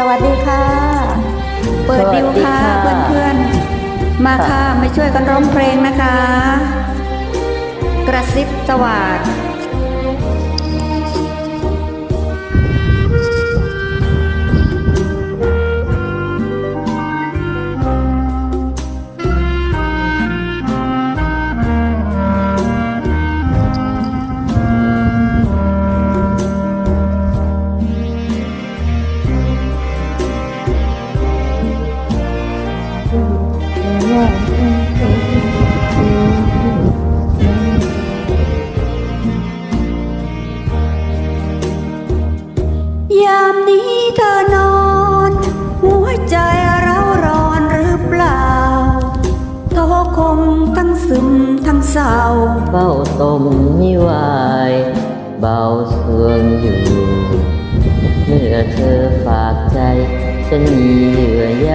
สวัสดีค่ะ เปิดดิวค่ะสวัสดีค่ะ เพื่อนๆ มาค่ะมาช่วยกันร้องเพลงนะคะ กระซิบสวัสด ยามนี้เธอนอน หัวใจเราร้อนหรือเปล่าโทคงทั้งซึมทั้งเศร้าเฝ้าตมมิวายเบาเชืองอยู่เมื่อเธอฝากใจฉันมีเหยื่อใย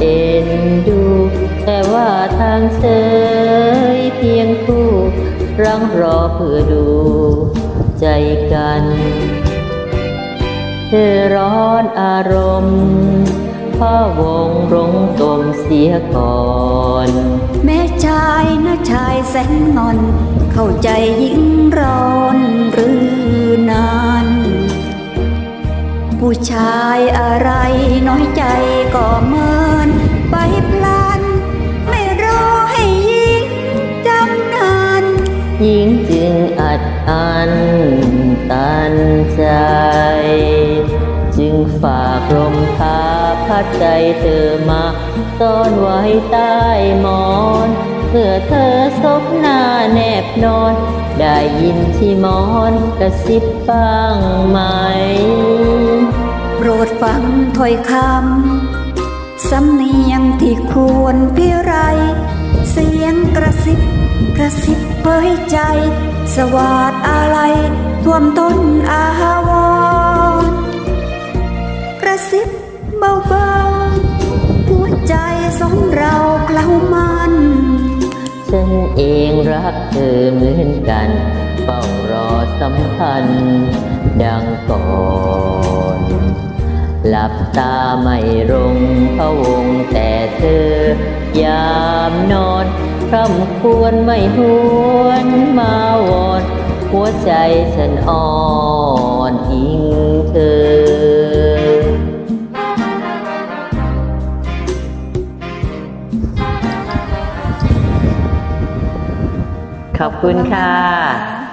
เอ็นดู แต่ว่าทางเฉยเพียงคู่รังรอเพื่อดูใจกัน เธอร้อนอารมณ์พ่อวงรงกลมเสียก่อน แม่ชายนะชายแสนงอน เข้าใจยิ่งร้อนหรือนาน ผู้ชายอะไรน้อยใจก็เมินไปพลัน ไม่รอให้ยิ่งจำนานหญิงจึงอัดอันตันใจจึง ฝากลมพาพัดใจเธอมาซ่อนไว้ใต้หมอนเพื่อเธอซบหน้าแนบนอน ได้ยินที่หมอนกระซิบบ้างไหม โปรดฟังถ้อยคำสำเนียงที่ควรพิไร เสียงกระซิบกระซิบเผยใจ สวาดอะไรท่วมต้นอาวรณ์กร ซิบเบาๆหัวใจสองเราเคล้ามันฉันเองรักเธอเหมือนกันเฝ้ารอสัมพันธ์ดังก่อนหลับตาไม่รงพะวงแต่เธอยามนอนคร่ำควรไม่หวนมาวอนหัวใจฉันอ่อน ขอบคุณค่ะ